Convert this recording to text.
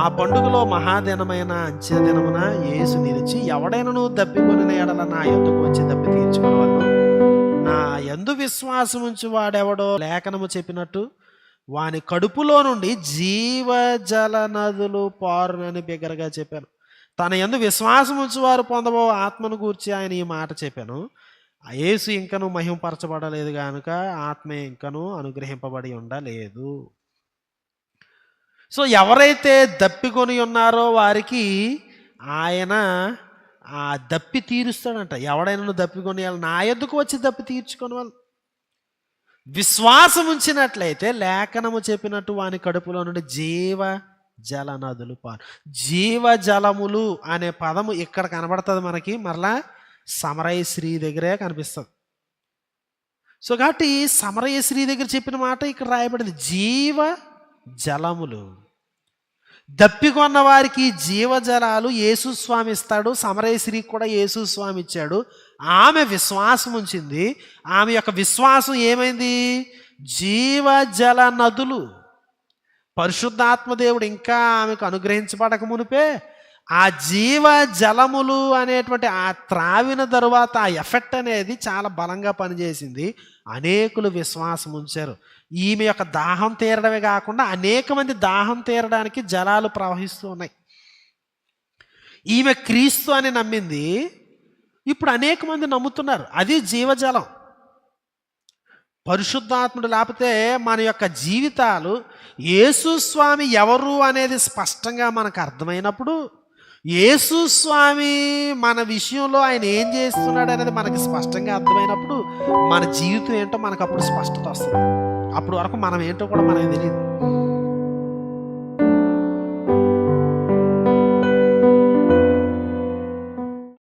ఆ పండుగలో మహాదినమైన అంచె దినమున యేసు నిలిచి ఎవడైనను దప్పికొనిన ఎడల నా ఎందుకు వచ్చి దప్పి తీర్చుకోవాలి నా యందు విశ్వాసం ఉంచి వాడెవడో లేఖనము చెప్పినట్టు వాని కడుపులో నుండి జీవజల నదులు పారునని బిగ్గరగా చెప్పాను. తన యందు విశ్వాసం ఉంచి వారు పొందబో ఆత్మను గూర్చి ఆయన ఈ మాట చెప్పాను. ఆ యేసు ఇంకను మహింపరచబడలేదు కనుక ఆత్మ ఇంకను అనుగ్రహింపబడి ఉండలేదు. సో ఎవరైతే దప్పికొని ఉన్నారో వారికి ఆయన ఆ దప్పి తీరుస్తాడంట. ఎవడైనా దప్పికొని వాళ్ళు నా ఎద్దుకు వచ్చి దప్పి తీర్చుకొని వాళ్ళు. విశ్వాసం ఉంచినట్లయితే లేఖనము చెప్పినట్టు వాని కడుపులో నుండి జీవ జల నదులు పాలు జీవ జలములు అనే పదము ఇక్కడ కనబడుతుంది మనకి. మరలా సమరయ శ్రీ దగ్గరే కనిపిస్తుంది. సో కాబట్టి సమరయ శ్రీ దగ్గర చెప్పిన మాట ఇక్కడ రాయబడింది. జీవ జలములు. దప్పికొన్న వారికి జీవజలాలు యేసుస్వామి ఇస్తాడు సమరేశ్రీకి కూడా యేసుస్వామి ఇచ్చాడు ఆమె విశ్వాసం ఉంచింది ఆమె యొక్క విశ్వాసం ఏమైంది? జీవజల నదులు. పరిశుద్ధాత్మదేవుడు ఇంకా ఆమెకు అనుగ్రహించబడక మునిపే ఆ జీవ జలములు అనేటువంటి ఆ త్రావిన తరువాత ఆ ఎఫెక్ట్ అనేది చాలా బలంగా పనిచేసింది. అనేకులు విశ్వాసం ఉంచారు. ఈమె యొక్క దాహం తీరడమే కాకుండా అనేక మంది దాహం తీరడానికి జలాలు ప్రవహిస్తూ ఉన్నాయి. ఈమె క్రీస్తు అని నమ్మింది. ఇప్పుడు అనేక మంది నమ్ముతున్నారు. అది జీవజలం. పరిశుద్ధాత్ముడు లేకపోతే మన యొక్క జీవితాలు యేసు స్వామి ఎవరు అనేది స్పష్టంగా మనకు అర్థమైనప్పుడు యేసు స్వామి మన విషయంలో ఆయన ఏం చేస్తున్నాడు అనేది మనకి స్పష్టంగా అర్థమైనప్పుడు మన జీవితం ఏంటో మనకు అప్పుడు స్పష్టత వస్తుంది. అప్పుడు వరకు మనం ఏంటో కూడా మనకు తెలియదు.